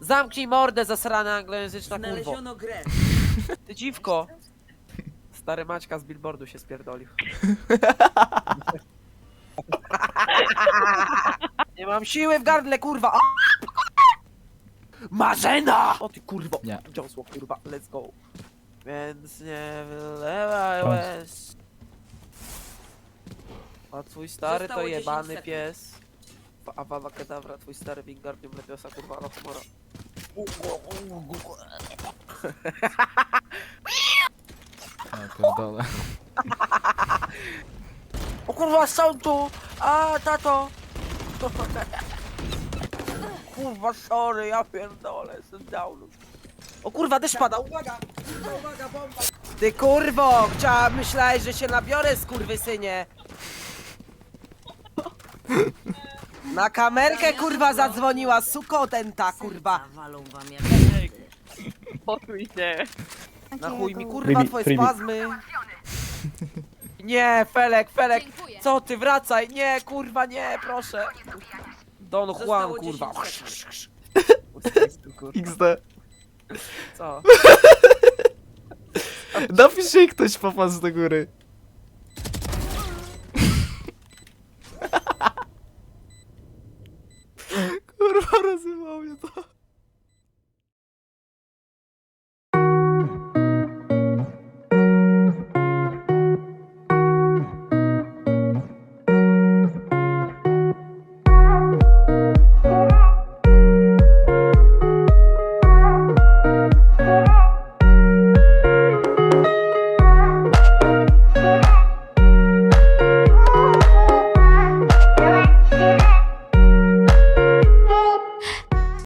Zamknij mordę, zasrana anglojęzyczna kurwo. Znaleziono grę. Ty dziwko. Stary Maćka z billboardu się spierdolił. Nie mam siły w gardle, kurwa! Marzena! O ty kurwo! Nie. Dziosło, kurwa, let's go. Więc nie wylewaj łez. A twój stary to Zostało 10 jebany sekund. pies. A Awawa Kedavra, twój stary Wingardium Leviosa, kurwa, Lochomora. Ja pierdolę. O kurwa, są tu! A, tato! Kurwa, sorry, ja pierdolę, jestem down. O kurwa, deszcz pada, uwaga! Uwaga, bomba! Ty kurwo, chciała, myślałeś, że się nabiorę, skurwysynie! Na kamerkę kurwa zadzwoniła, sukotenta kurwa! Zawalą wam jak Poczuj się. Na chuj mi kurwa Freebie, twoje freebie. spazmy! Nie, Felek, Felek! Dziękuję. Co ty, wracaj! Nie, kurwa, nie, proszę! Don Juan, kurwa. Kurwa. XD. Co? Napisz jej ktoś popas do góry. Kurwa, rozjebało mnie to.